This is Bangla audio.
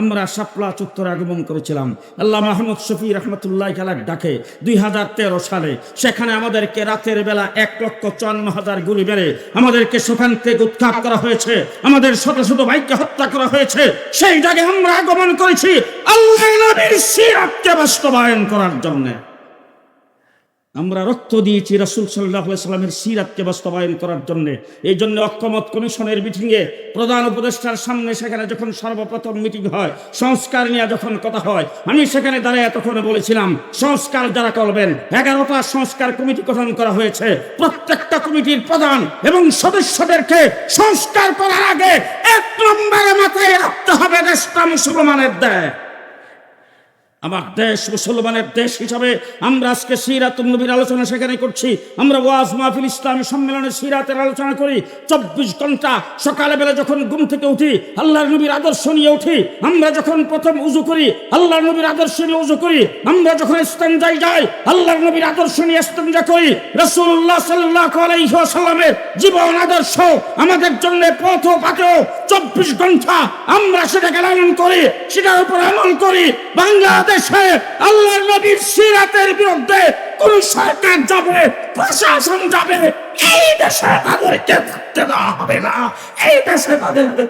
আমরা সাপলা চত্বর আগমন করেছিলাম। আল্লাহ মাহমুদ শফি রহমতুল্লাহ খেলা ডাকে, দুই হাজার তেরো সালে, সেখানে আমাদেরকে রাতের বেলা এক লক্ষ চুয়ান্ন হাজার গুলি বেড়ে আমাদেরকে সেখান থেকে উৎখাত করা হয়েছে, আমাদের শত শত ভাইকে হত্যা করা হয়েছে। সেই জায়গায় আমরা আগমন করেছি আল্লাহ বাস্তবায়ন করার জন্যে। আমরা রক্ত দিয়েছি রসুল সাল্লাহ সাল্লামের সিরাতকে বাস্তবায়ন করার জন্য। এই জন্য অক্ষমত কমিশনের মিটিংয়ে প্রধান উপদেষ্টার সামনে সেখানে যখন সর্বপ্রথম মিটিং হয়, সংস্কার নিয়ে যখন কথা হয়, আমি সেখানে দাঁড়িয়ে তখন বলেছিলাম, সংস্কার যারা করবেন? এগারোটা সংস্কার কমিটি গঠন করা হয়েছে। প্রত্যেকটা কমিটির প্রধান এবং সদস্যদেরকে সংস্কার করার আগে এক নম্বরে মাথায় রাখতে হবে দেশটা মুসলমানের দেয় আমার দেশ মুসলমানের দেশ হিসাবে আমরা আজকে সিরাত নবীর আলোচনা সেখানে করছি। আমরা ওয়াজ মাহফিল ইসলামী সম্মেলনে সিরাতের আলোচনা করি। চব্বিশ ঘণ্টা সকালে বেলা যখন ঘুম থেকে উঠি, আল্লাহর নবীর আদর্শ নিয়ে উঠি, আমরা যখন প্রথম উজু করি, আল্লাহর নবীর আদর্শ নিয়ে উজু করি, আমরা যখন ইস্তেঞ্জাই যাই, আল্লাহর নবীর আদর্শ নিয়ে ইস্তেঞ্জা করি। রসুল্লাহ সাল্লাহ জীবন আদর্শ আমাদের জন্য পথ পাথ চব্বিশ ঘণ্টা আমরা সেটাকে লালন করি, সেটার উপর আমল করি। বাংলাদেশে আল্লাহর নবীর সিরাতের বিরুদ্ধে কোন সরকার যাবে, প্রশাসন যাবে, এই দেশে তাদেরকে থাকতে দেওয়া হবে না। এই দেশে তাদেরকে